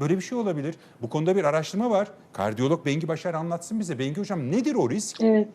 Böyle bir şey olabilir. Bu konuda bir araştırma var. Kardiyolog Bengi Başar anlatsın bize. Bengi Hocam nedir o risk? Evet.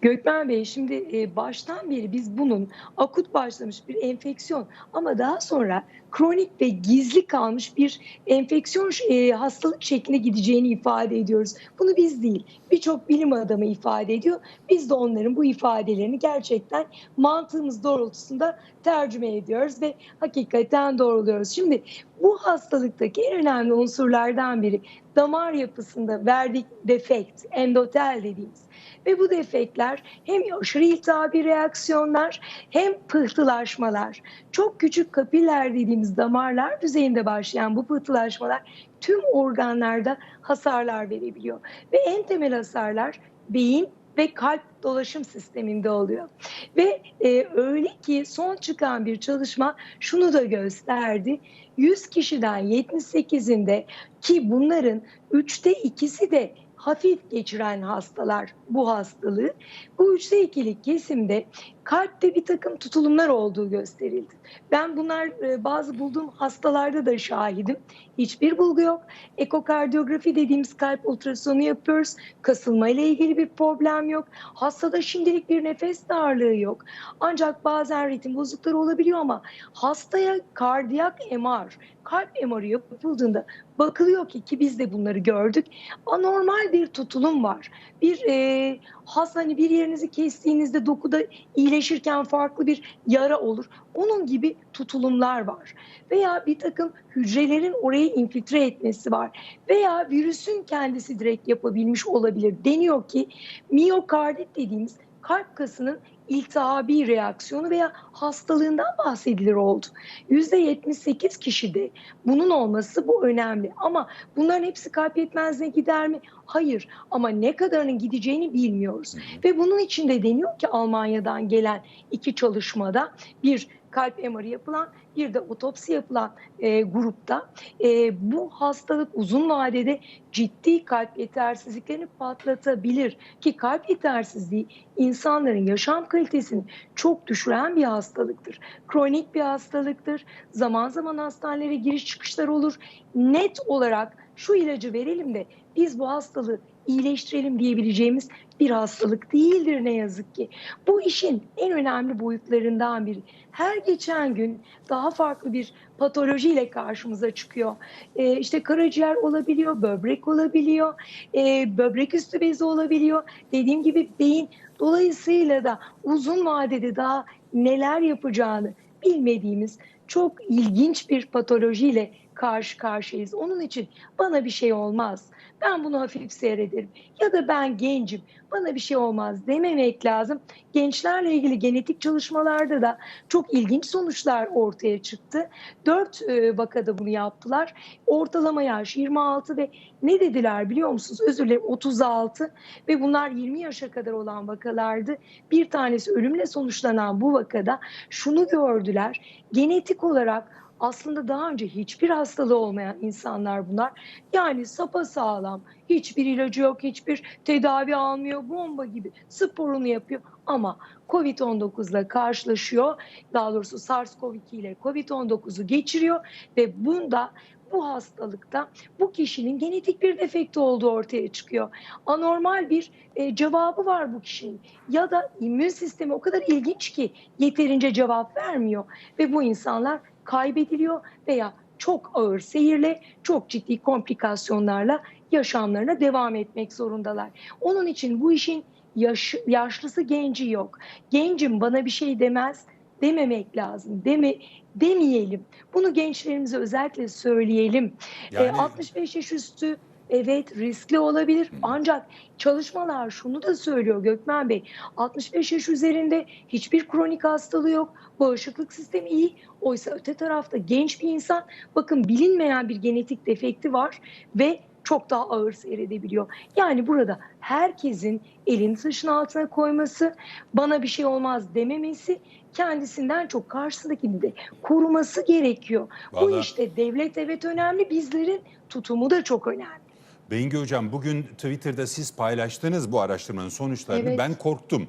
Gökmen Bey şimdi e, baştan beri biz bunun akut başlamış bir enfeksiyon ama daha sonra kronik ve gizli kalmış bir enfeksiyon e, hastalık şekline gideceğini ifade ediyoruz. Bunu biz değil birçok bilim adamı ifade ediyor. Biz de onların bu ifadelerini gerçekten mantığımız doğrultusunda tercüme ediyoruz ve hakikaten doğruluyoruz. Şimdi bu hastalıktaki en önemli unsurlardan biri damar yapısında verdik defekt, endotel dediğimiz. Ve bu defektler hem aşırı iltihabi reaksiyonlar hem pıhtılaşmalar. Çok küçük kapiller dediğimiz damarlar düzeyinde başlayan bu pıhtılaşmalar tüm organlarda hasarlar verebiliyor. Ve en temel hasarlar beyin ve kalp dolaşım sisteminde oluyor. Ve e, öyle ki son çıkan bir çalışma şunu da gösterdi. 100 kişiden 78'inde ki bunların üçte ikisi de hafif geçiren hastalar bu hastalığı. Bu üçte ikilik kesimde kalpte bir takım tutulumlar olduğu gösterildi. Ben bunlar e, bazı bulduğum hastalarda da şahidim. Hiçbir bulgu yok. Ekokardiyografi dediğimiz kalp ultrasonu yapıyoruz. Kasılma ile ilgili bir problem yok. Hastada şimdilik bir nefes darlığı yok. Ancak bazen ritim bozuklukları olabiliyor ama hastaya kardiyak MR, kalp MR'ı yapıldığında bakılıyor ki ki biz de bunları gördük. Anormal bir tutulum var. Bir e, hasta hani bir yerinizi kestiğinizde dokuda iyileşirken farklı bir yara olur. Onun gibi tutulumlar var. Veya bir takım hücrelerin orayı infiltre etmesi var. Veya virüsün kendisi direkt yapabilmiş olabilir. Deniyor ki miyokardit dediğimiz kalp kasının iltihabi reaksiyonu veya hastalığından bahsedilir oldu. %78 kişide bunun olması bu önemli. Ama bunların hepsi kalp yetmezliğine gider mi? Hayır. Ama ne kadarının gideceğini bilmiyoruz. Ve bunun için de deniyor ki Almanya'dan gelen iki çalışmada bir kalp MR'ı yapılan bir de otopsi yapılan e, grupta e, bu hastalık uzun vadede ciddi kalp yetersizliklerini patlatabilir ki kalp yetersizliği insanların yaşam kalitesini çok düşüren bir hastalıktır. Kronik bir hastalıktır. Zaman zaman hastanelere giriş çıkışlar olur. Net olarak şu ilacı verelim de biz bu hastalığı iyileştirelim diyebileceğimiz bir hastalık değildir ne yazık ki. Bu işin en önemli boyutlarından biri. Her geçen gün daha farklı bir patolojiyle karşımıza çıkıyor. Ee, işte karaciğer olabiliyor, böbrek olabiliyor, e, böbrek üstü bezi olabiliyor. Dediğim gibi beyin dolayısıyla da uzun vadede daha neler yapacağını bilmediğimiz çok ilginç bir patolojiyle karşı karşıyayız. Onun için bana bir şey olmaz. Ben bunu hafif seyrederim. Ya da ben gencim. Bana bir şey olmaz dememek lazım. Gençlerle ilgili genetik çalışmalarda da çok ilginç sonuçlar ortaya çıktı. Dört e, vakada bunu yaptılar. Ortalama yaş 26 ve ne dediler biliyor musunuz? Özür dilerim 36 ve bunlar 20 yaşa kadar olan vakalardı. Bir tanesi ölümle sonuçlanan bu vakada şunu gördüler. Genetik olarak aslında daha önce hiçbir hastalığı olmayan insanlar bunlar. Yani sapa sağlam, hiçbir ilacı yok, hiçbir tedavi almıyor, bomba gibi sporunu yapıyor ama Covid-19 ile karşılaşıyor. Daha doğrusu SARS-CoV-2 ile Covid-19'u geçiriyor ve bunda bu hastalıkta bu kişinin genetik bir defekti olduğu ortaya çıkıyor. Anormal bir e, cevabı var bu kişinin ya da immün sistemi o kadar ilginç ki yeterince cevap vermiyor ve bu insanlar kaybediliyor veya çok ağır seyirle, çok ciddi komplikasyonlarla yaşamlarına devam etmek zorundalar. Onun için bu işin yaş, yaşlısı genci yok. Gencim bana bir şey demez dememek lazım. Deme, demeyelim. Bunu gençlerimize özellikle söyleyelim. Yani- E, 65 yaş üstü evet riskli olabilir ancak çalışmalar şunu da söylüyor Gökmen Bey 65 yaş üzerinde hiçbir kronik hastalığı yok bağışıklık sistemi iyi oysa öte tarafta genç bir insan bakın bilinmeyen bir genetik defekti var ve çok daha ağır seyredebiliyor. Yani burada herkesin elini taşın altına koyması, bana bir şey olmaz dememesi, kendisinden çok karşısındakini de koruması gerekiyor. Bu Vallahi- işte devlet evet önemli, bizlerin tutumu da çok önemli. Bengi Hocam bugün Twitter'da siz paylaştınız bu araştırmanın sonuçlarını. Evet. Ben korktum.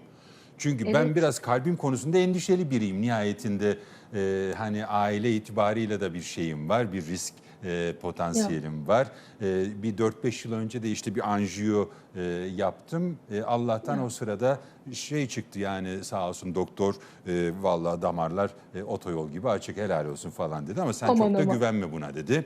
Çünkü ben Evet. biraz kalbim konusunda endişeli biriyim. Nihayetinde e, hani aile itibarıyla da bir şeyim var, bir risk e, potansiyelim var. E, bir 4-5 yıl önce de işte bir anjiyo e, yaptım. E, Allah'tan o sırada şey çıktı yani sağ olsun doktor e, vallahi damarlar e, otoyol gibi açık helal olsun falan dedi ama sen Aman çok da aman. güvenme buna dedi.